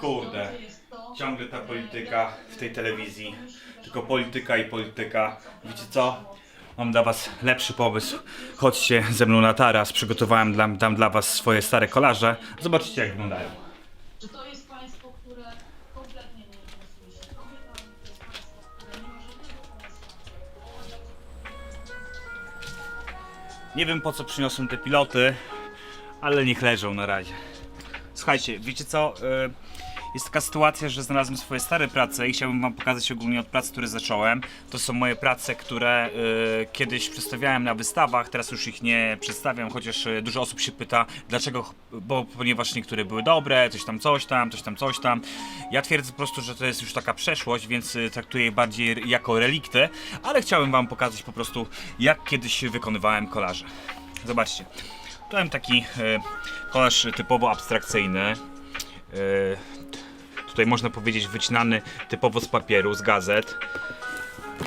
Kurde. Ciągle ta e, polityka w tej telewizji. Tylko polityka i polityka. Wiecie co? Mam dla was lepszy pomysł. Chodźcie ze mną na taras. Przygotowałem dla, dam dla was swoje stare kolarze. Zobaczycie jak wyglądają. Czy to jest państwo, które kompletnie nie interesuje się kobietami? To jest państwo, które nie ma żadnego pomysłu. Nie wiem po co przyniosłem te piloty, ale niech leżą na razie. Słuchajcie, wiecie co? Y, Jest taka sytuacja, że znalazłem swoje stare prace i chciałbym wam pokazać ogólnie od prac, które zacząłem. To są moje prace, które y, kiedyś przedstawiałem na wystawach, teraz już ich nie przedstawiam, chociaż y, dużo osób się pyta, dlaczego, bo ponieważ niektóre były dobre, coś tam, coś tam, coś tam, coś tam. Ja twierdzę po prostu, że to jest już taka przeszłość, więc traktuję je bardziej jako relikty, ale chciałem wam pokazać po prostu, jak kiedyś wykonywałem kolaże. Zobaczcie. Mam taki e, kolaż typowo abstrakcyjny. E, tutaj można powiedzieć wycinany typowo z papieru, z gazet.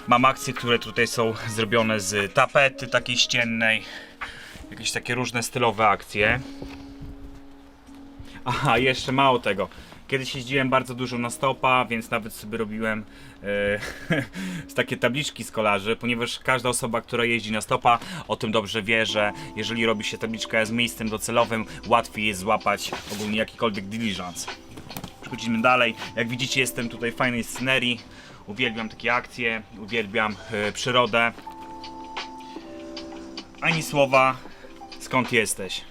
Mam akcje, które tutaj są zrobione z tapety takiej ściennej. Jakieś takie różne stylowe akcje. Aha, jeszcze mało tego. Kiedyś jeździłem bardzo dużo na stopa, więc nawet sobie robiłem z takie tabliczki z kolarzy, ponieważ każda osoba, która jeździ na stopa, o tym dobrze wie, że jeżeli robi się tabliczkę z miejscem docelowym, łatwiej jest złapać ogólnie jakikolwiek diligence. Przechodzimy dalej. Jak widzicie, jestem tutaj w fajnej scenerii. Uwielbiam takie akcje, uwielbiam e, przyrodę. Ani słowa, skąd jesteś?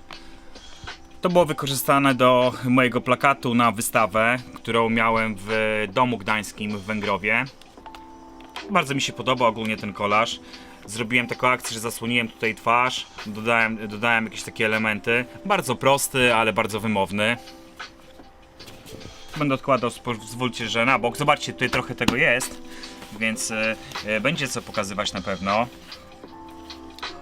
To było wykorzystane do mojego plakatu na wystawę, którą miałem w domu gdańskim w Węgrowie. Bardzo mi się podoba ogólnie ten kolaż. Zrobiłem taką akcję, że zasłoniłem tutaj twarz, dodałem, dodałem jakieś takie elementy. Bardzo prosty, ale bardzo wymowny. Będę odkładał, pozwólcie, że na bok. Zobaczcie, tutaj trochę tego jest, więc e, e, będzie co pokazywać na pewno.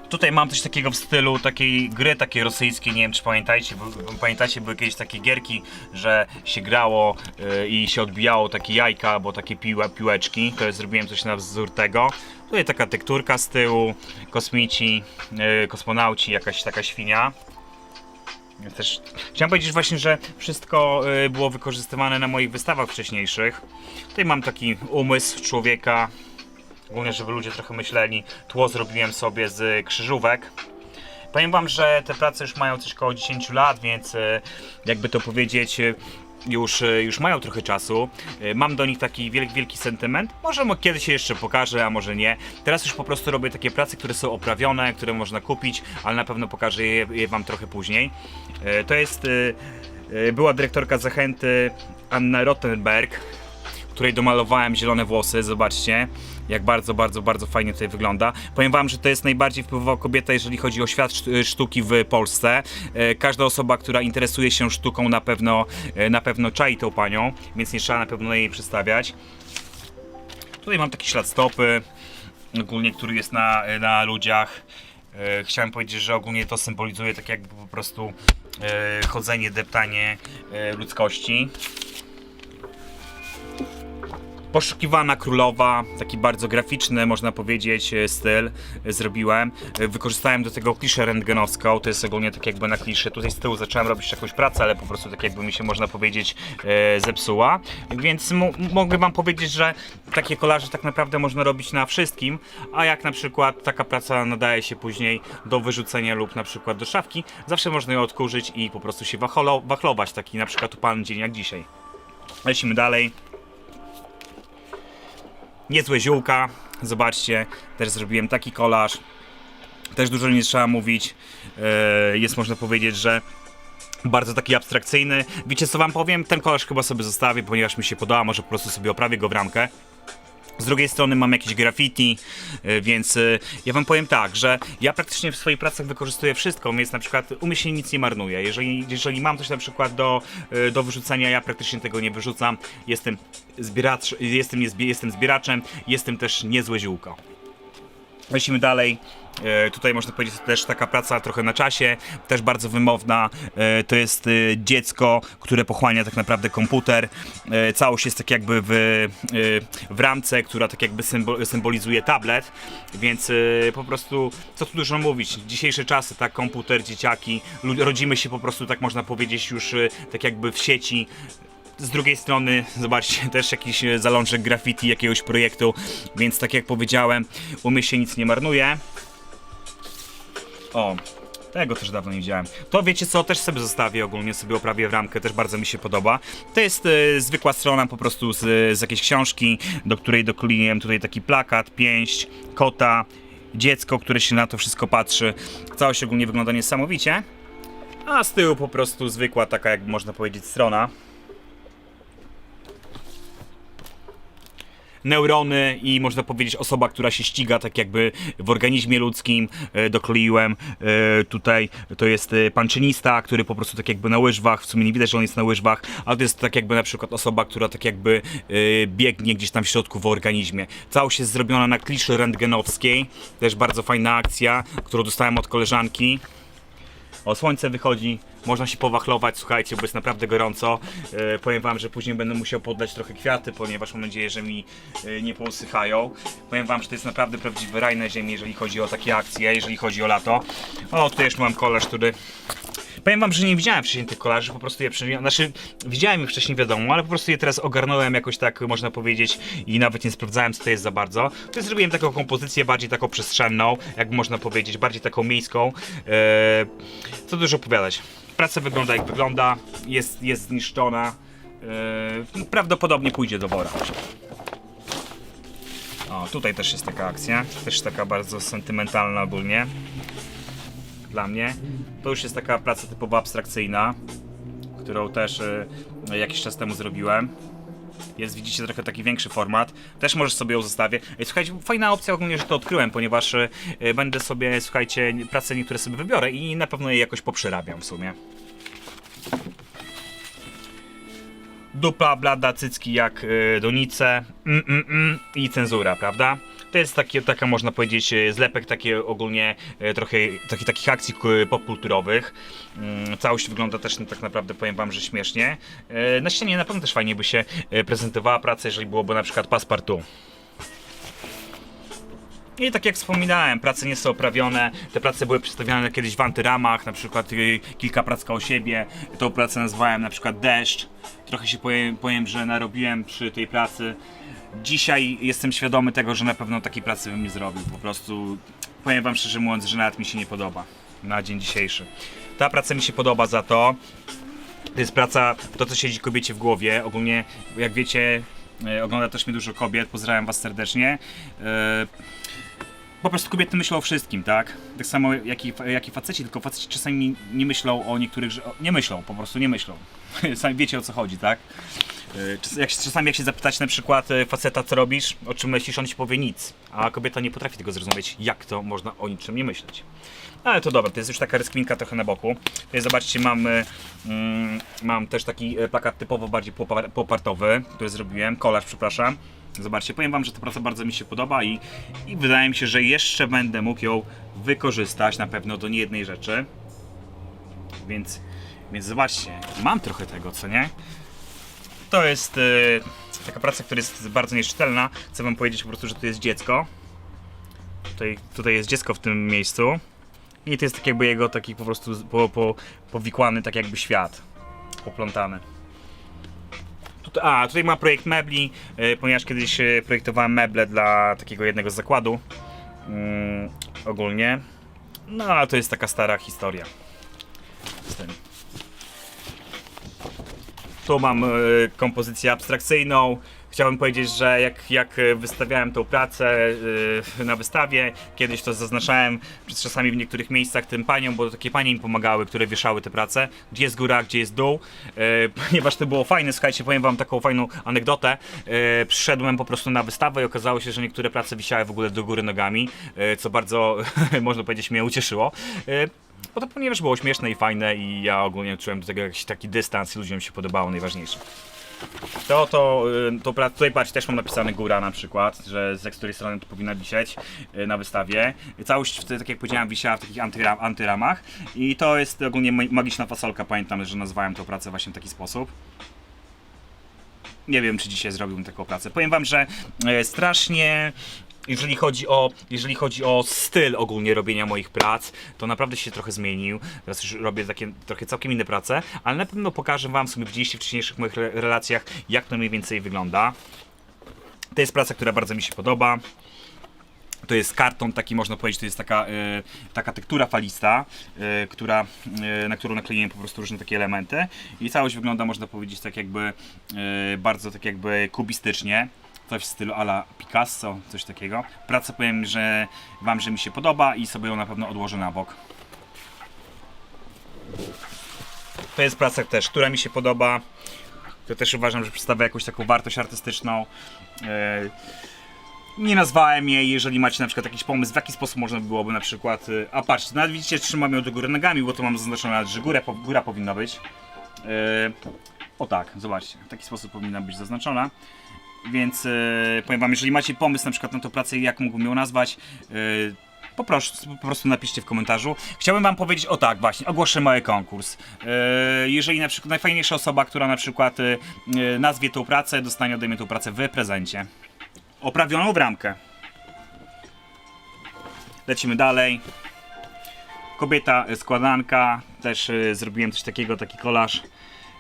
Tutaj mam coś takiego w stylu takiej gry takiej rosyjskiej, nie wiem czy pamiętajcie, pamiętacie były jakieś takie gierki, że się grało y, i się odbijało takie jajka albo takie piła, piłeczki, to zrobiłem coś na wzór tego. Tutaj taka tekturka z tyłu, kosmici, y, kosmonauci, jakaś taka świnia. Też chciałem powiedzieć właśnie, że wszystko y, było wykorzystywane na moich wystawach wcześniejszych. Tutaj mam taki umysł człowieka, Ogólnie, żeby ludzie trochę myśleli, tło zrobiłem sobie z krzyżówek. Powiem wam, że te prace już mają coś koło 10 lat, więc e, jakby to powiedzieć, e, już, e, już mają trochę czasu. Mam do nich taki wielki, wielki sentyment. Może mo- kiedyś się jeszcze pokażę, a może nie. Teraz już po prostu robię takie prace, które są oprawione, które można kupić, ale na pewno pokażę je, je wam trochę później. To jest była dyrektorka Zachęty Anna Rottenberg której domalowałem zielone włosy, zobaczcie jak bardzo, bardzo, bardzo fajnie tutaj wygląda. Powiem wam, że to jest najbardziej wpływowa kobieta, jeżeli chodzi o świat szt- sztuki w Polsce. E, Każda osoba, która interesuje się sztuką na pewno, e, na pewno czai tą panią, więc nie trzeba na pewno jej przedstawiać. Tutaj mam taki ślad stopy, ogólnie, który jest na, na ludziach. E, Chciałem powiedzieć, że ogólnie to symbolizuje tak jakby po prostu e, chodzenie, deptanie e, ludzkości. Poszukiwana królowa, taki bardzo graficzny, można powiedzieć, e, styl e, zrobiłem. E, Wykorzystałem do tego kliszę rentgenowską, to jest ogólnie tak jakby na kliszę. Tutaj z tyłu zacząłem robić jakąś pracę, ale po prostu tak jakby mi się, można powiedzieć, zepsuła. Więc mo- mogę wam powiedzieć, że takie kolaże tak naprawdę można robić na wszystkim, a jak na przykład taka praca nadaje się później do wyrzucenia lub na przykład do szafki, zawsze można ją odkurzyć i po prostu się wacholo- wachlować, taki na przykład upalny dzień jak dzisiaj. Lecimy dalej. Niezłe ziółka, zobaczcie, też zrobiłem taki kolaż. Też dużo nie trzeba mówić. E, Jest można powiedzieć, że bardzo taki abstrakcyjny. Wiecie co wam powiem? Ten kolaż chyba sobie zostawię, ponieważ mi się podoba, może po prostu sobie oprawię go w ramkę. Z drugiej strony mam jakieś graffiti, y, więc y, ja wam powiem tak, że ja praktycznie w swoich pracach wykorzystuję wszystko, więc na przykład u mnie się nic nie marnuje. Jeżeli, jeżeli mam coś na przykład do, y, do wyrzucenia, ja praktycznie tego nie wyrzucam. Jestem, zbieracz, jestem, jestem zbieraczem, jestem też niezłe ziółko. Lecimy dalej. E, Tutaj można powiedzieć też taka praca trochę na czasie, też bardzo wymowna. E, To jest e, dziecko, które pochłania tak naprawdę komputer. Całość jest tak jakby w, w ramce, która tak jakby symbol, symbolizuje tablet, więc po prostu co tu dużo mówić. Dzisiejsze czasy, tak, komputer, dzieciaki, rodzimy się po prostu tak można powiedzieć już tak jakby w sieci. Z drugiej strony, zobaczcie, też jakiś e, zalążek graffiti jakiegoś projektu, więc tak jak powiedziałem, u mnie się nic nie marnuje. O, tego też dawno nie widziałem. To wiecie co, też sobie zostawię ogólnie, sobie oprawię w ramkę, też bardzo mi się podoba. To jest e, zwykła strona po prostu z, z jakiejś książki, do której dokleiłem tutaj taki plakat, pięść, kota, dziecko, które się na to wszystko patrzy. Całość ogólnie wygląda niesamowicie. A z tyłu po prostu zwykła taka, jak można powiedzieć, strona. Neurony i można powiedzieć osoba, która się ściga tak jakby w organizmie ludzkim. E, dokleiłem e, tutaj, to jest e, panczynista, który po prostu tak jakby na łyżwach, w sumie nie widać, że on jest na łyżwach, ale to jest tak jakby na przykład osoba, która tak jakby biegnie gdzieś tam w środku w organizmie. Całość jest zrobiona na kliszy rentgenowskiej, też bardzo fajna akcja, którą dostałem od koleżanki. O, słońce wychodzi, można się powachlować, słuchajcie, bo jest naprawdę gorąco. E, powiem wam, że później będę musiał podlać trochę kwiaty, ponieważ mam nadzieję, że mi e, nie pousychają. Powiem wam, że to jest naprawdę prawdziwy raj na ziemi, jeżeli chodzi o takie akcje, jeżeli chodzi o lato. O, tutaj już mam kolarz, który... Powiem wam, że nie widziałem wcześniej tych kolarzy, po prostu je przewijam. Znaczy, widziałem ich wcześniej, wiadomo, ale po prostu je teraz ogarnąłem jakoś tak, można powiedzieć, i nawet nie sprawdzałem, co to jest za bardzo. To zrobiłem taką kompozycję bardziej taką przestrzenną, jak można powiedzieć, bardziej taką miejską. Eee, co dużo opowiadać. Praca wygląda jak wygląda, jest, jest zniszczona. Eee, prawdopodobnie pójdzie do wora. O, tutaj też jest taka akcja, też taka bardzo sentymentalna ogólnie dla mnie. To już jest taka praca typowo abstrakcyjna, którą też e, jakiś czas temu zrobiłem. Jest, widzicie, trochę taki większy format. Też możesz sobie ją zostawię. Słuchajcie, fajna opcja ogólnie, że to odkryłem, ponieważ e, będę sobie, słuchajcie, prace niektóre sobie wybiorę i na pewno je jakoś poprzerabiam w sumie. Dupa, blada, cycki jak y, donice mm, mm, mm, i cenzura, prawda? To jest takie, taka można powiedzieć e, zlepek takie ogólnie e, trochę taki, takich akcji popkulturowych. Mm, Całość wygląda też no, tak naprawdę powiem wam, że śmiesznie. E, Na ścianie na pewno też fajnie by się prezentowała praca, jeżeli byłoby na przykład passepartout. I tak jak wspominałem, prace nie są oprawione. Te prace były przedstawiane kiedyś w antyramach, na przykład kilka prac koło siebie. Tą pracę nazwałem na przykład deszcz. Trochę się powiem, powiem, że narobiłem przy tej pracy. Dzisiaj jestem świadomy tego, że na pewno takiej pracy bym nie zrobił. Po prostu powiem wam szczerze mówiąc, że nawet mi się nie podoba na dzień dzisiejszy. Ta praca mi się podoba za to. To jest praca, to co siedzi kobiecie w głowie. Ogólnie, jak wiecie, e, ogląda też mnie dużo kobiet. Pozdrawiam was serdecznie. E, po prostu kobiety myślą o wszystkim, tak? Tak samo jak i, jak i faceci, tylko faceci czasami nie myślą o niektórych. Nie myślą, po prostu nie myślą. Sami wiecie o co chodzi, tak? Czas- Jak, czasami jak się zapytać na przykład e, faceta, co robisz, o czym myślisz, on ci powie nic. A kobieta nie potrafi tego zrozumieć, jak to można o niczym nie myśleć. Ale to dobra, to jest już taka rozkminka trochę na boku. Tutaj zobaczcie, mam, e, mm, mam też taki e, plakat typowo bardziej popar- popartowy, który zrobiłem, kolarz, przepraszam. Zobaczcie, powiem wam, że ta praca bardzo mi się podoba i, i wydaje mi się, że jeszcze będę mógł ją wykorzystać na pewno do niejednej rzeczy. Więc, więc zobaczcie, mam trochę tego, co nie? To jest e, taka praca, która jest bardzo nieczytelna. Chcę wam powiedzieć po prostu, że to jest dziecko. Tutaj, tutaj jest dziecko w tym miejscu. I to jest tak jakby jego taki po prostu po, po, powikłany tak jakby świat. Poplątany. Tutaj, a, tutaj ma projekt mebli, e, ponieważ kiedyś e, projektowałem meble dla takiego jednego zakładu. Mm, ogólnie. No, ale to jest taka stara historia. Z tym. Tu mam e, kompozycję abstrakcyjną. Chciałbym powiedzieć, że jak, jak e, wystawiałem tą pracę e, na wystawie, kiedyś to zaznaczałem czasami w niektórych miejscach tym paniom, bo takie panie mi pomagały, które wieszały te prace, gdzie jest góra, gdzie jest dół, ponieważ to było fajne, słuchajcie, powiem wam taką fajną anegdotę, przyszedłem po prostu na wystawę i okazało się, że niektóre prace wisiały w ogóle do góry nogami, co bardzo, można powiedzieć, mnie ucieszyło. Bo to ponieważ było śmieszne i fajne i ja ogólnie czułem do tego jakiś taki dystans i ludziom się podobało najważniejsze. To, to, y, to pra- tutaj patrz, też mam napisane góra na przykład, że z której strony to powinna wisieć y, na wystawie. Całość, tak jak powiedziałem, wisiała w takich antyra, antyramach i to jest ogólnie ma- magiczna fasolka, pamiętam, że nazwałem tą pracę właśnie w taki sposób. Nie wiem, czy dzisiaj zrobiłbym taką pracę. Powiem wam, że e, strasznie jeżeli chodzi o, jeżeli chodzi o styl ogólnie robienia moich prac, to naprawdę się trochę zmienił. Teraz już robię takie trochę całkiem inne prace, ale na pewno pokażę wam, w widzieliście w wcześniejszych moich re- relacjach, jak to mniej więcej wygląda. To jest praca, która bardzo mi się podoba. To jest karton, taki można powiedzieć, to jest taka, e, taka tektura falista, e, która, e, na którą nakleiłem po prostu różne takie elementy. I całość wygląda, można powiedzieć, tak jakby bardzo tak jakby kubistycznie. Coś w stylu ala Picasso, coś takiego. Praca powiem, że Wam, że mi się podoba i sobie ją na pewno odłożę na bok. To jest praca też, która mi się podoba. To też uważam, że przedstawia jakąś taką wartość artystyczną. E, nie nazwałem jej, jeżeli macie na przykład jakiś pomysł, w jaki sposób można by byłoby na przykład. y, A patrzcie, nawet widzicie, trzymam ją do góry nogami, bo to mam zaznaczone, że górę, góra powinna być. Yy, o tak, zobaczcie, w taki sposób powinna być zaznaczona. Więc yy, powiem wam, jeżeli macie pomysł na przykład na tą pracę i jak mógłbym ją nazwać, yy, po prostu, napiszcie w komentarzu. Chciałbym wam powiedzieć, o tak, właśnie, ogłoszę mały konkurs. Yy, jeżeli na przykład najfajniejsza osoba, która na przykład yy, nazwie tą pracę, dostanie ode mnie tą pracę w prezencie oprawioną w ramkę. Lecimy dalej. Kobieta, y, składanka. Też y, zrobiłem coś takiego, taki kolaż.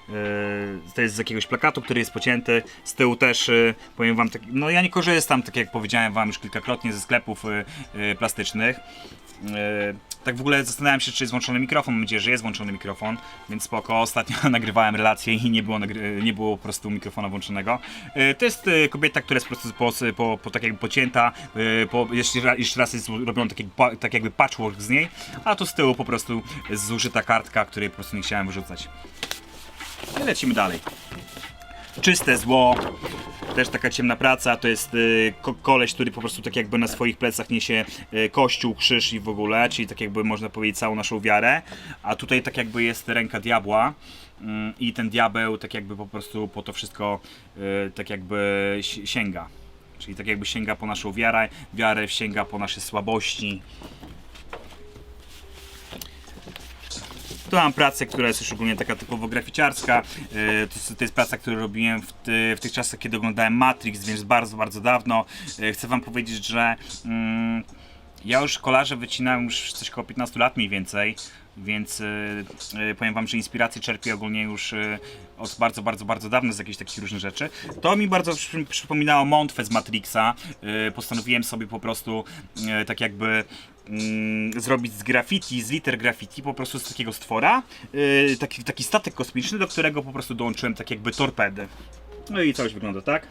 Y, to jest z jakiegoś plakatu, który jest pocięty. Z tyłu też y, powiem wam, tak, no ja nie korzystam, tak jak powiedziałem wam już kilkakrotnie, ze sklepów y, plastycznych. Tak w ogóle zastanawiam się, czy jest włączony mikrofon. Mam nadzieję, że jest włączony mikrofon, więc spoko. Ostatnio nagrywałem relację i nie było, nie było po prostu mikrofona włączonego. To jest kobieta, która jest po prostu po, po, po tak jakby pocięta, po, jeszcze, ra- jeszcze raz jest robiony taki, tak jakby patchwork z niej, a tu z tyłu po prostu zużyta kartka, której po prostu nie chciałem wyrzucać. I lecimy dalej. Czyste zło, też taka ciemna praca, to jest y, ko koleś, który po prostu tak jakby na swoich plecach niesie y, kościół, krzyż i w ogóle, czyli tak jakby można powiedzieć całą naszą wiarę, a tutaj tak jakby jest ręka diabła mm, i ten diabeł tak jakby po prostu po to wszystko y, tak jakby si- sięga. Czyli tak jakby sięga po naszą wiarę, wiarę sięga po nasze słabości. Tu mam pracę, która jest już ogólnie taka typowo graficiarska. E, To, to jest praca, którą robiłem w, ty, w tych czasach, kiedy oglądałem Matrix, więc bardzo, bardzo dawno. E, Chcę wam powiedzieć, że mm, ja już kolarze wycinałem już coś około 15 lat mniej więcej, więc e, powiem wam, że inspiracje czerpię ogólnie już od bardzo, bardzo, bardzo dawna z jakichś takich różnych rzeczy. To mi bardzo przy, przypominało Montfę z Matrixa. Postanowiłem sobie po prostu tak jakby mm, zrobić z graffiti, z liter graffiti, po prostu z takiego stwora, yy, taki, taki statek kosmiczny, do którego po prostu dołączyłem tak jakby torpedy. No i całość wygląda tak.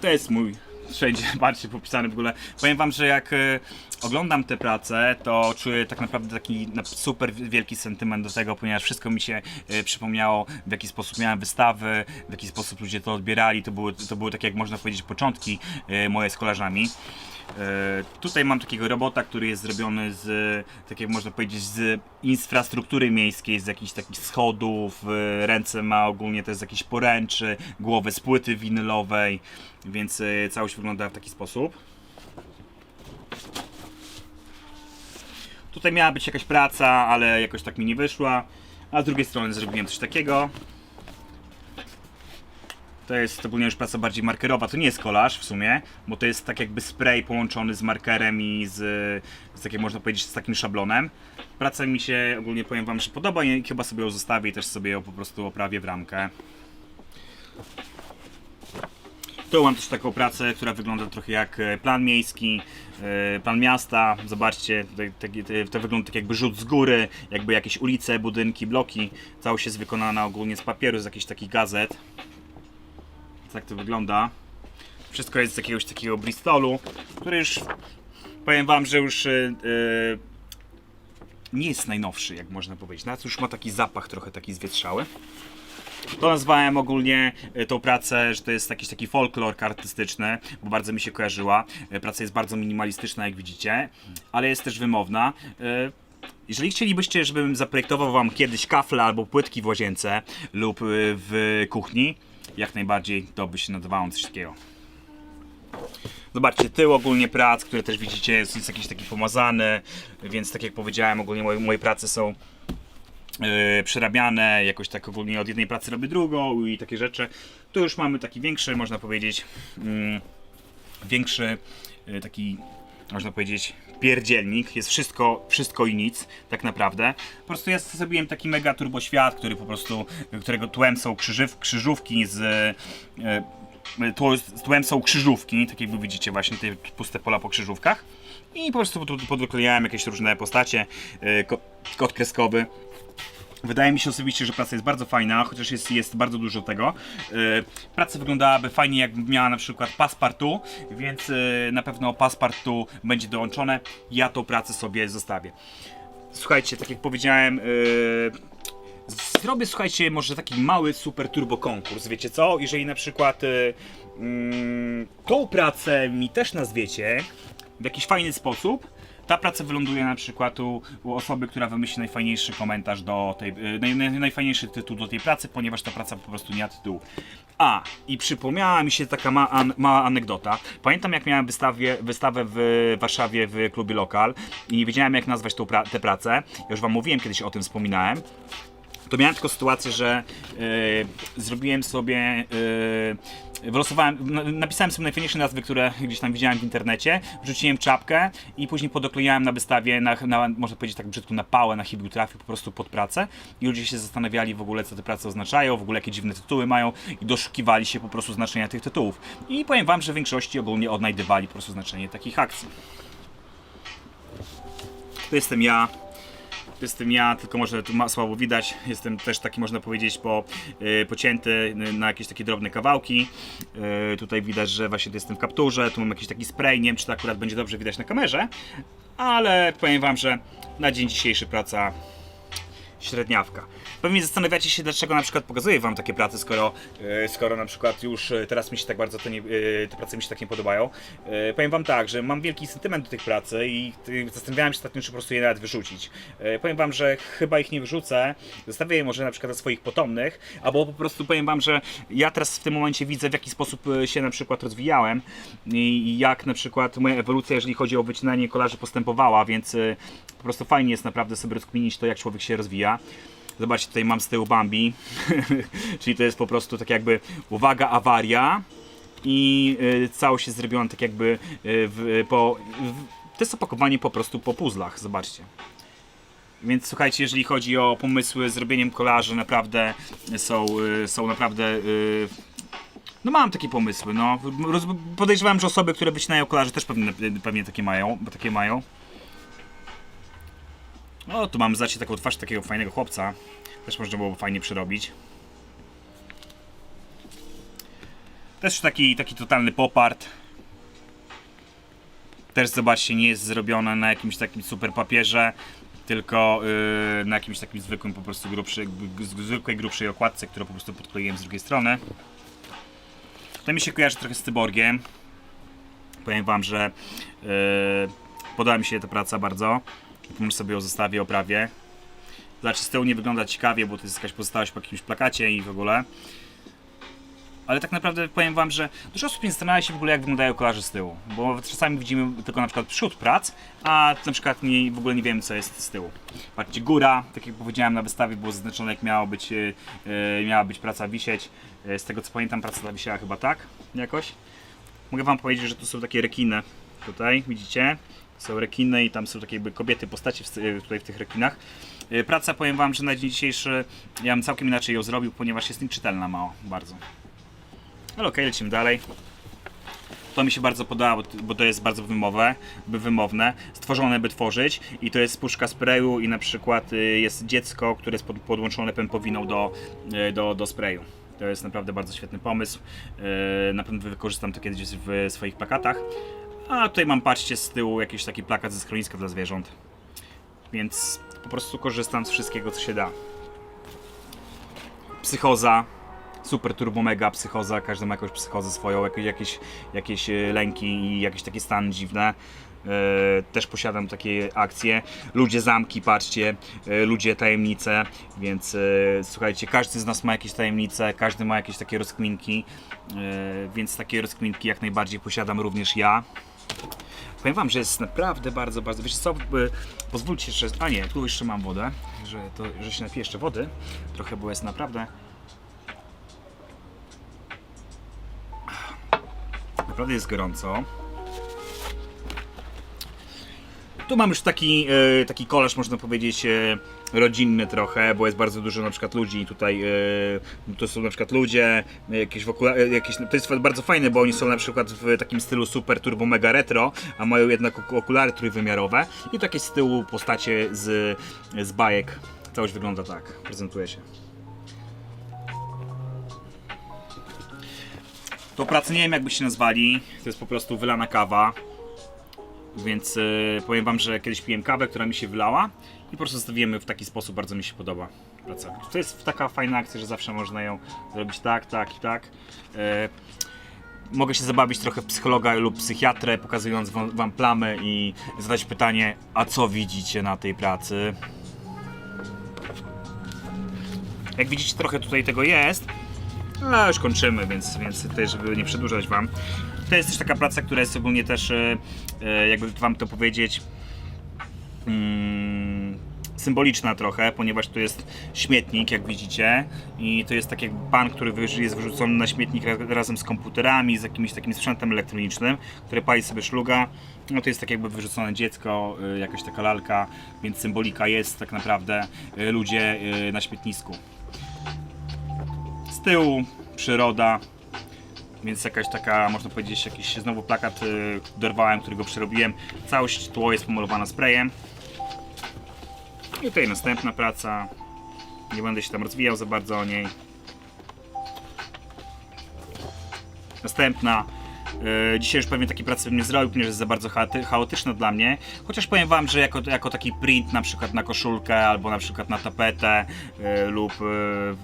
To jest mój wszędzie bardziej popisany w ogóle. Powiem wam, że jak e, oglądam te prace, to czuję tak naprawdę taki super wielki sentyment do tego, ponieważ wszystko mi się e, przypomniało, w jaki sposób miałem wystawy, w jaki sposób ludzie to odbierali. To były, to były tak jak można powiedzieć początki e, moje z kolarzami. E, Tutaj mam takiego robota, który jest zrobiony z, tak jak można powiedzieć, z infrastruktury miejskiej, z jakichś takich schodów, e, ręce ma ogólnie też z jakiejś poręczy, głowę z płyty winylowej, więc e, całość wygląda w taki sposób. Tutaj miała być jakaś praca, ale jakoś tak mi nie wyszła, a z drugiej strony zrobiłem coś takiego. To jest ogólnie już praca bardziej markerowa. To nie jest kolaż w sumie, bo to jest tak jakby spray połączony z markerem i z, z takim można powiedzieć, z takim szablonem. Praca mi się ogólnie powiem wam, że podoba i chyba sobie ją zostawię i też sobie ją po prostu oprawię w ramkę. Tu mam też taką pracę, która wygląda trochę jak e, plan miejski, e, plan miasta. Zobaczcie, to wygląda tak jakby rzut z góry, jakby jakieś ulice, budynki, bloki. Całość jest wykonana ogólnie z papieru, z jakichś takich gazet. Tak to wygląda. Wszystko jest z jakiegoś takiego Bristolu, który już powiem wam, że już e, nie jest najnowszy, jak można powiedzieć. Nawet już ma taki zapach trochę taki zwietrzały. To nazwałem ogólnie e, tą pracę, że to jest jakiś taki folklor artystyczny, bo bardzo mi się kojarzyła. E, Praca jest bardzo minimalistyczna, jak widzicie, ale jest też wymowna. E, jeżeli chcielibyście, żebym zaprojektował wam kiedyś kafle albo płytki w łazience lub w kuchni, jak najbardziej to by się nadawało coś takiego. Zobaczcie, tył ogólnie prac, które też widzicie, jest jakiś taki pomazany, więc tak jak powiedziałem, ogólnie moje, moje prace są yy, przerabiane, jakoś tak ogólnie od jednej pracy robię drugą i takie rzeczy. Tu już mamy taki większy, można powiedzieć, mm, większy yy, taki, można powiedzieć, pierdzielnik. Jest wszystko, wszystko i nic, tak naprawdę. Po prostu ja zrobiłem taki mega turboświat, który po prostu, którego tłem są krzyżyw, krzyżówki z yy, tłem są krzyżówki, tak jak wy widzicie właśnie te puste pola po krzyżówkach. I po prostu tu podklejałem jakieś różne postacie, yy, ko- kod kreskowy. Wydaje mi się osobiście, że praca jest bardzo fajna, chociaż jest, jest bardzo dużo tego. Yy, praca wyglądałaby fajnie, jakby miała na przykład paspartu, więc yy, na pewno paspartu będzie dołączone. Ja tą pracę sobie zostawię. Słuchajcie, tak jak powiedziałem, yy, Zrobię, słuchajcie, może taki mały super turbo konkurs. Wiecie co? Jeżeli na przykład mm, tą pracę mi też nazwiecie w jakiś fajny sposób, ta praca wyląduje na przykład u, u osoby, która wymyśli najfajniejszy komentarz do tej, y, naj, naj, najfajniejszy tytuł do tej pracy, ponieważ ta praca po prostu nie ma tytułu. A, i przypomniała mi się taka ma, an, mała anegdota. Pamiętam jak miałem wystawie, wystawę w Warszawie w klubie Lokal i nie wiedziałem jak nazwać tą pra, tę pracę. Ja już wam mówiłem, kiedyś o tym wspominałem to miałem tylko sytuację, że e, zrobiłem sobie, yy, wylosowałem, na- napisałem sobie najfajniejsze nazwy, które gdzieś tam widziałem w internecie, wrzuciłem czapkę i później podoklejałem na wystawie, na, na, można powiedzieć tak brzydko, na pałę, na chybił trafił po prostu pod pracę i ludzie się zastanawiali w ogóle, co te prace oznaczają, w ogóle jakie dziwne tytuły mają i doszukiwali się po prostu znaczenia tych tytułów. I powiem wam, że w większości ogólnie odnajdywali po prostu znaczenie takich akcji. To jestem ja, Jestem ja, tylko może tu ma, słabo widać. Jestem też taki, można powiedzieć, po, y, pocięty na jakieś takie drobne kawałki. Y, tutaj widać, że właśnie jestem w kapturze. Tu mam jakiś taki spray. Nie wiem, czy to akurat będzie dobrze widać na kamerze, ale powiem Wam, że na dzień dzisiejszy praca średniawka. Pewnie zastanawiacie się, dlaczego na przykład pokazuję wam takie prace, skoro, e, skoro na przykład już e, teraz mi się tak bardzo nie, e, te prace mi się tak nie podobają. E, Powiem wam tak, że mam wielki sentyment do tych pracy i e, zastanawiałem się ostatnio, czy po prostu je nawet wyrzucić. E, Powiem wam, że chyba ich nie wyrzucę, zostawię je może na przykład dla swoich potomnych, albo po prostu powiem wam, że ja teraz w tym momencie widzę w jaki sposób się na przykład rozwijałem i jak na przykład moja ewolucja, jeżeli chodzi o wycinanie kolarzy postępowała, więc po prostu fajnie jest naprawdę sobie rozkminić to, jak człowiek się rozwija. Zobaczcie, tutaj mam z tyłu Bambi, czyli to jest po prostu tak jakby, uwaga, awaria i y, całość jest zrobiona tak jakby y, w, po... W, to jest opakowanie po prostu po puzzlach, zobaczcie. Więc słuchajcie, jeżeli chodzi o pomysły z robieniem kolarzy, naprawdę są, y, są naprawdę... y, no mam takie pomysły, no. Podejrzewam, że osoby, które wycinają kolarze też pewnie, pewnie takie mają, bo takie mają. No, tu mam zacie taką twarz takiego fajnego chłopca. Też można było fajnie przerobić. Też taki, taki totalny popart. Też zobaczcie, nie jest zrobione na jakimś takim super papierze, tylko yy, na jakimś takim zwykłym, po prostu grubszy, zwykłej, grubszej okładce, którą po prostu podkleiłem z drugiej strony. To mi się kojarzy trochę z cyborgiem. Powiem wam, że yy, podoba mi się ta praca bardzo. Może sobie ją zostawię, oprawię. Znaczy z tyłu nie wygląda ciekawie, bo to jest jakaś pozostałość po jakimś plakacie i w ogóle. Ale tak naprawdę powiem wam, że dużo osób nie zastanawia się w ogóle jak wyglądają kolarze z tyłu. Bo czasami widzimy tylko na przykład przód prac, a na przykład nie, w ogóle nie wiemy co jest z tyłu. Patrzcie, góra, tak jak powiedziałem na wystawie było zaznaczone jak miało być, yy, miała być praca wisieć. Yy, z tego co pamiętam praca ta wisiała chyba tak jakoś. Mogę wam powiedzieć, że tu są takie rekiny. Tutaj widzicie? Są rekiny i tam są takie jakby kobiety, postacie w, y, tutaj w tych rekinach. Y, Praca powiem wam, że na dzień dzisiejszy ja bym całkiem inaczej ją zrobił, ponieważ jest nieczytelna mało, bardzo. Ale okej, lecimy dalej. To mi się bardzo podoba, bo- to jest bardzo wymowe, by wymowne, stworzone by tworzyć i to jest puszka sprayu i na przykład y, jest dziecko, które jest pod, podłączone pępowiną do, y, do, do sprayu. To jest naprawdę bardzo świetny pomysł. Y, Na pewno wykorzystam to kiedyś w swoich plakatach. A tutaj mam, patrzcie, z tyłu jakiś taki plakat ze schroniska dla zwierząt. Więc po prostu korzystam z wszystkiego, co się da. Psychoza. super turbo mega psychoza, każdy ma jakąś psychozę swoją, jakieś, jakieś, e, lęki i jakieś takie stany dziwne. Też posiadam takie akcje. Ludzie zamki, patrzcie, e, ludzie tajemnice, więc e, słuchajcie, każdy z nas ma jakieś tajemnice, każdy ma jakieś takie rozkminki, więc takie rozkminki jak najbardziej posiadam również ja. Powiem wam, że jest naprawdę bardzo, bardzo. Wiecie co? Pozwólcie, że. A nie, tu jeszcze mam wodę, że, to, że się napiję jeszcze wody. Trochę, bo jest naprawdę. Naprawdę jest gorąco. Tu mam już taki, e, taki koleż, można powiedzieć, e, rodzinny trochę, bo jest bardzo dużo na przykład ludzi tutaj, e, to są na przykład ludzie, e, jakieś, w okula- e, jakieś to jest bardzo fajne, bo oni są na przykład w takim stylu super turbo mega retro, a mają jednak ok- okulary trójwymiarowe i takie z tyłu postacie z, z bajek. Całość wygląda tak, prezentuje się. To pracę nie wiem jakby się nazwali, to jest po prostu wylana kawa. Więc y, powiem wam, że kiedyś piłem kawę, która mi się wylała i po prostu zostawiłem w taki sposób, bardzo mi się podoba praca. To jest taka fajna akcja, że zawsze można ją zrobić tak, tak i tak. E, mogę się zabawić trochę psychologa lub psychiatrę, pokazując wam, wam plamy i zadać pytanie, a co widzicie na tej pracy? Jak widzicie, trochę tutaj tego jest. No, już kończymy, więc, więc tutaj, żeby nie przedłużać wam. To jest też taka praca, która jest ogólnie też, e, e, jakby wam to powiedzieć, mm, symboliczna trochę, ponieważ tu jest śmietnik, jak widzicie, i to jest tak jak pan, który jest wyrzucony na śmietnik ra- razem z komputerami, z jakimś takim sprzętem elektronicznym, który pali sobie szluga. No to jest tak jakby wyrzucone dziecko, y, jakaś taka lalka, więc symbolika jest tak naprawdę ludzie na śmietnisku. Z tyłu przyroda, więc jakaś taka, można powiedzieć, jakiś znowu plakat y, dorwałem, którego przerobiłem. Całość tło jest pomalowana sprayem. I tutaj następna praca. Nie będę się tam rozwijał za bardzo o niej. Następna. Yy, dzisiaj już pewnie takiej pracy bym nie zrobił, ponieważ jest za bardzo chaoty- chaotyczna dla mnie. Chociaż powiem wam, że jako, jako taki print na przykład na koszulkę albo na przykład na tapetę yy, lub yy,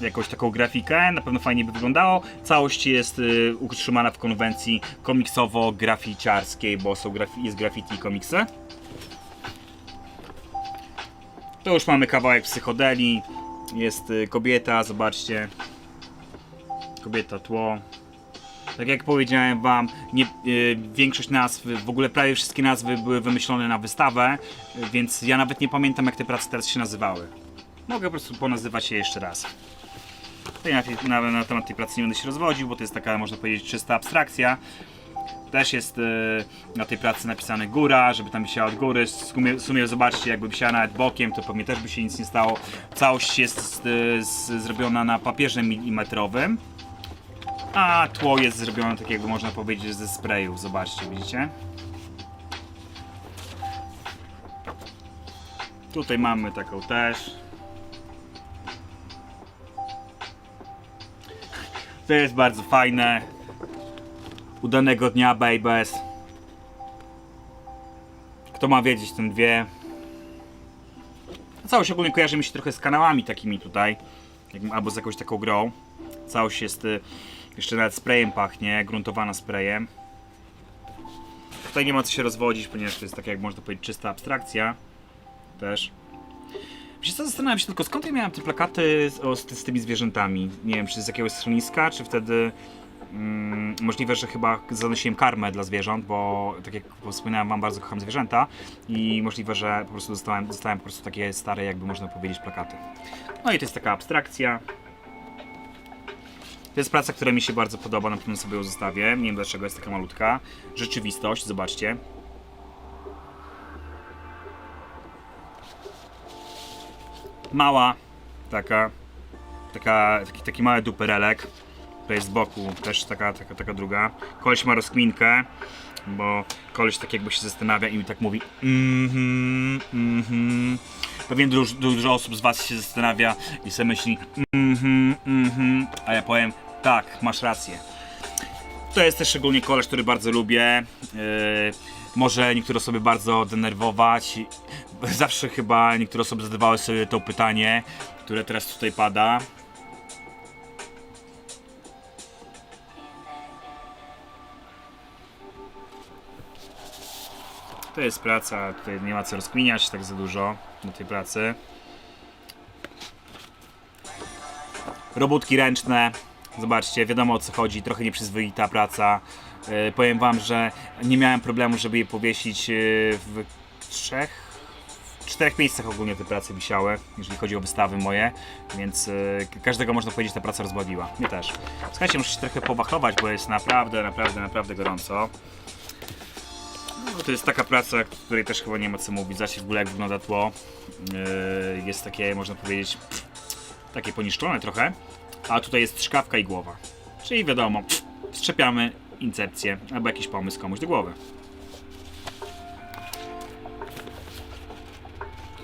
jakąś taką grafikę, na pewno fajnie by wyglądało. Całość jest yy, utrzymana w konwencji komiksowo-graficiarskiej, bo są grafi- jest graffiti i komiksy. To już mamy kawałek psychodeli. Jest y, kobieta, zobaczcie. Kobieta, tło. Tak jak powiedziałem wam, nie, y, większość nazw, w ogóle prawie wszystkie nazwy były wymyślone na wystawę, y, więc ja nawet nie pamiętam jak te prace teraz się nazywały. Mogę po prostu ponazywać je jeszcze raz. Na, tej- na, na temat tej pracy nie będę się rozwodził, bo to jest taka, można powiedzieć, czysta abstrakcja. Też jest y, na tej pracy napisane góra, żeby tam wisiała od góry. W sumie, w sumie zobaczcie, jakby wisiała nawet bokiem, to pewnie też by się nic nie stało. Całość jest z, zrobiona na papierze milimetrowym. A tło jest zrobione tak jakby można powiedzieć ze sprayów, zobaczcie, widzicie? Tutaj mamy taką też. To jest bardzo fajne. Udanego dnia, babies. Kto ma wiedzieć, ten wie. Całość ogólnie kojarzy mi się trochę z kanałami takimi tutaj. Albo z jakąś taką grą. Całość jest y, jeszcze nawet sprayem pachnie, gruntowana sprayem. Tutaj nie ma co się rozwodzić, ponieważ to jest tak jak można powiedzieć czysta abstrakcja. Też. Co, zastanawiam się tylko skąd ja miałem te plakaty z, o, z, z tymi zwierzętami. Nie wiem, czy z jakiegoś schroniska, czy wtedy mm, możliwe, że chyba zanosiłem karmę dla zwierząt, bo tak jak wspominałem wam, bardzo kocham zwierzęta i możliwe, że po prostu dostałem, dostałem po prostu takie stare, jakby można powiedzieć, plakaty. No i to jest taka abstrakcja. To jest praca, która mi się bardzo podoba, na pewno sobie ją zostawię. Nie wiem dlaczego jest taka malutka. Rzeczywistość, zobaczcie. Mała, taka, taka taki, taki mały duperelek. To jest z boku, też taka, taka, taka druga. Koleś ma rozkminkę, bo koleś tak jakby się zastanawia i mi tak mówi mhm, mhm. Pewnie dużo, dużo osób z was się zastanawia i sobie myśli mhm, mhm, a ja powiem tak, masz rację. To jest też szczególnie koleś, który bardzo lubię. Yy, może niektóre osoby bardzo denerwować. Zawsze chyba niektóre osoby zadawały sobie to pytanie, które teraz tutaj pada. To jest praca, tutaj nie ma co rozkminiać tak za dużo na tej pracy. Robótki ręczne, zobaczcie, wiadomo o co chodzi, trochę nieprzyzwoita praca, E, powiem wam, że nie miałem problemu, żeby je powiesić e, w trzech, w czterech miejscach ogólnie te prace wisiały, jeżeli chodzi o wystawy moje, więc e, każdego można powiedzieć ta praca rozbawiła. Mnie też. Słuchajcie, muszę się trochę powachlować, bo jest naprawdę, naprawdę, naprawdę gorąco. No, to jest taka praca, której też chyba nie ma co mówić. Zobaczcie w ogóle jak wygląda tło. Jest takie, można powiedzieć, takie poniszczone trochę. A tutaj jest szkawka i głowa. Czyli wiadomo, strzepiamy incepcję albo jakiś pomysł komuś do głowy.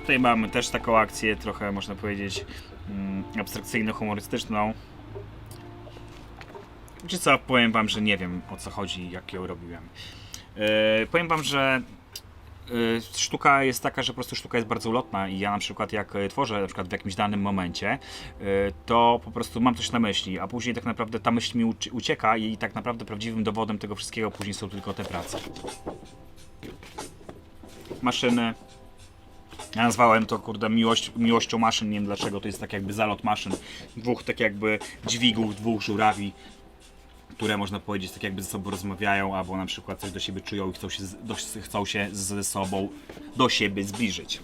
Tutaj mamy też taką akcję, trochę można powiedzieć mm, abstrakcyjno-humorystyczną. Czy co, powiem wam, że nie wiem o co chodzi, jak ją robiłem. Yy, powiem wam, że sztuka jest taka, że po prostu sztuka jest bardzo ulotna i ja na przykład jak y, tworzę na przykład w jakimś danym momencie, yy, to po prostu mam coś na myśli, a później tak naprawdę ta myśl mi uci- ucieka i tak naprawdę prawdziwym dowodem tego wszystkiego później są tylko te prace. Maszyny. Ja nazwałem to kurde miłość, miłością maszyn, nie wiem dlaczego, to jest tak jakby zalot maszyn. Dwóch tak jakby dźwigów, dwóch żurawi, które można powiedzieć tak jakby ze sobą rozmawiają, albo na przykład coś do siebie czują i chcą się, do, chcą się ze sobą do siebie zbliżyć.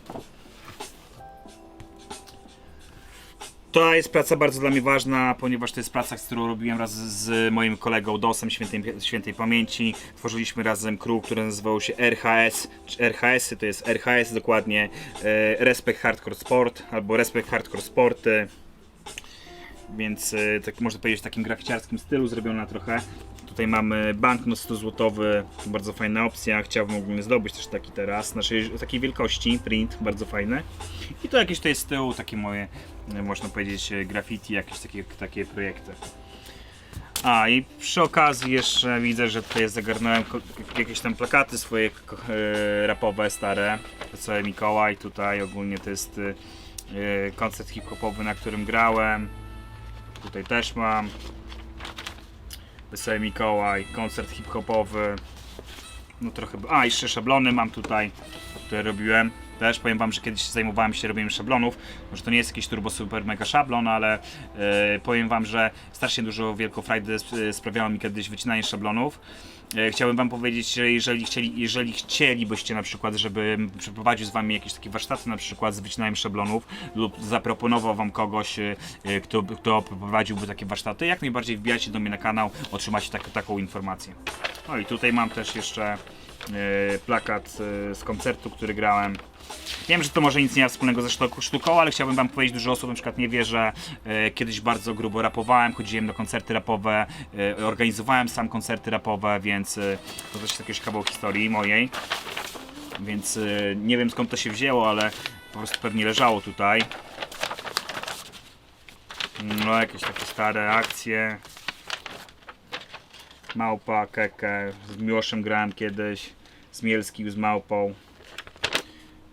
To jest praca bardzo dla mnie ważna, ponieważ to jest praca, którą robiłem raz z moim kolegą Dosem świętej, świętej pamięci. Tworzyliśmy razem crew, które nazywało się RHS, czy RHS-y to jest RHS dokładnie, e, Respect Hardcore Sport albo Respect Hardcore Sporty więc e, tak można powiedzieć w takim graficiarskim stylu zrobiona trochę. Tutaj mamy banknot 100 złotowy, bardzo fajna opcja, chciałbym ogólnie zdobyć też taki teraz, naszej takiej wielkości, print, bardzo fajny. I to jakieś jest z tyłu, takie moje, e, można powiedzieć, e, graffiti, jakieś takie, takie projekty. A i przy okazji jeszcze widzę, że tutaj zagarnąłem jakieś tam plakaty swoje rapowe, stare. Wesoły Mikołaj, tutaj ogólnie to jest koncert hip-hopowy, na którym grałem. Tutaj też mam. Wesoły Mikołaj, koncert hip-hopowy. No trochę. A, jeszcze szablony mam tutaj, które robiłem. Też powiem wam, że kiedyś zajmowałem się robieniem szablonów. Może to nie jest jakiś turbo super mega szablon, ale e, powiem wam, że strasznie dużo wielką frajdę sp- sprawiało mi kiedyś wycinanie szablonów. E, Chciałbym wam powiedzieć, że jeżeli, chcieli, jeżeli chcielibyście na przykład, żebym przeprowadził z wami jakieś takie warsztaty na przykład z wycinaniem szablonów lub zaproponował wam kogoś, e, e, kto, kto prowadziłby takie warsztaty, jak najbardziej wbijajcie do mnie na kanał, otrzymacie tak, taką informację. No i tutaj mam też jeszcze plakat e, z koncertu, który grałem. Wiem, że to może nic nie ma wspólnego ze sztuką, ale chciałbym wam powiedzieć, dużo osób na przykład nie wie, że e, kiedyś bardzo grubo rapowałem, chodziłem na koncerty rapowe, e, organizowałem sam koncerty rapowe, więc e, to też jest jakiś kawał historii mojej. Więc e, nie wiem skąd to się wzięło, ale po prostu pewnie leżało tutaj. No, jakieś takie stare akcje. Małpa, Keke, z Miłoszem grałem kiedyś, z Mielskim, z Małpą.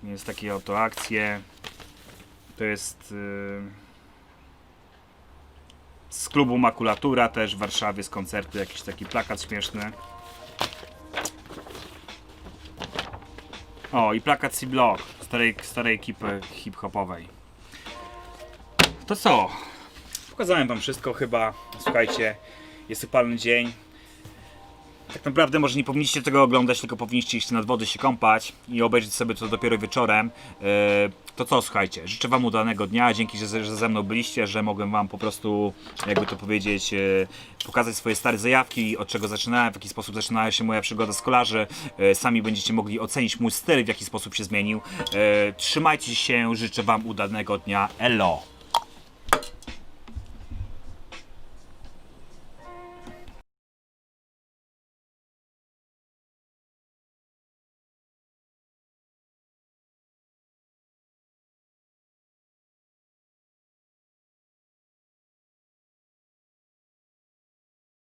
Jest takie oto akcje. To jest yy, z klubu Makulatura też w Warszawie z koncertu jakiś taki plakat śmieszny. O i plakat C-Block starej, starej ekipy hip-hopowej. To co? Pokazałem wam wszystko chyba. Słuchajcie, jest upalny dzień. Tak naprawdę może nie powinniście tego oglądać, tylko powinniście iść nad wody się kąpać i obejrzeć sobie to dopiero wieczorem. E, To co, słuchajcie, życzę wam udanego dnia, dzięki, że, że ze mną byliście, że mogłem wam po prostu, jakby to powiedzieć, e, pokazać swoje stare zajawki, od czego zaczynałem, w jaki sposób zaczynała się moja przygoda z kolarzy. E, Sami będziecie mogli ocenić mój styl, w jaki sposób się zmienił. Trzymajcie się, życzę wam udanego dnia. Elo!